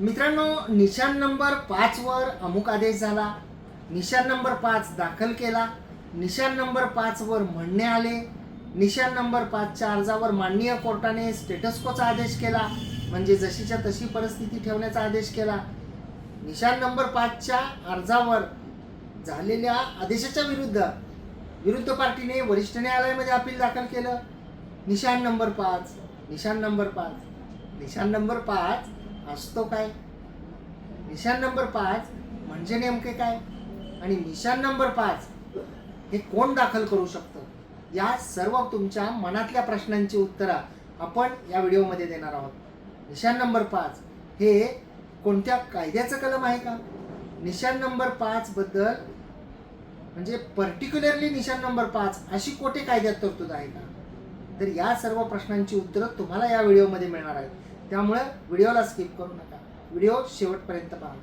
मित्रांनो निशाण नंबर पाचवर अमुक आदेश झाला. निशाण नंबर पाच दाखल केला. निशाण नंबर पाचवर म्हणणे आले. निशाण नंबर पाचच्या अर्जावर माननीय कोर्टाने स्टेटस्कोचा आदेश केला. म्हणजे जशीच्या तशी परिस्थिती ठेवण्याचा आदेश केला. निशाण नंबर पाचच्या अर्जावर झालेल्या आदेशाच्या विरुद्ध विरुद्ध पार्टीने वरिष्ठ न्यायालयामध्ये अपील दाखल केलं. निशाण नंबर पाच निशाण नंबर पाच निशाण नंबर पाच असतो काय? निशाण नंबर पाच म्हणजे नेमके काय? आणि निशाण नंबर पाच हे कोण दाखल करू शकतं? या सर्व तुमच्या मनातल्या प्रश्नांची उत्तरं आपण या व्हिडिओमध्ये देणार आहोत. निशाण नंबर पाच हे कोणत्या कायद्याचं कलम आहे का? निशाण नंबर पाच बद्दल म्हणजे पर्टिक्युलरली निशाण नंबर पाच अशी कोठे कायद्यात तरतूद आहे का? तर या सर्व प्रश्नांची उत्तरं तुम्हाला या व्हिडिओमध्ये मिळणार आहेत. त्यामुळे व्हिडिओला स्किप करू नका. व्हिडिओ शेवटपर्यंत पहा.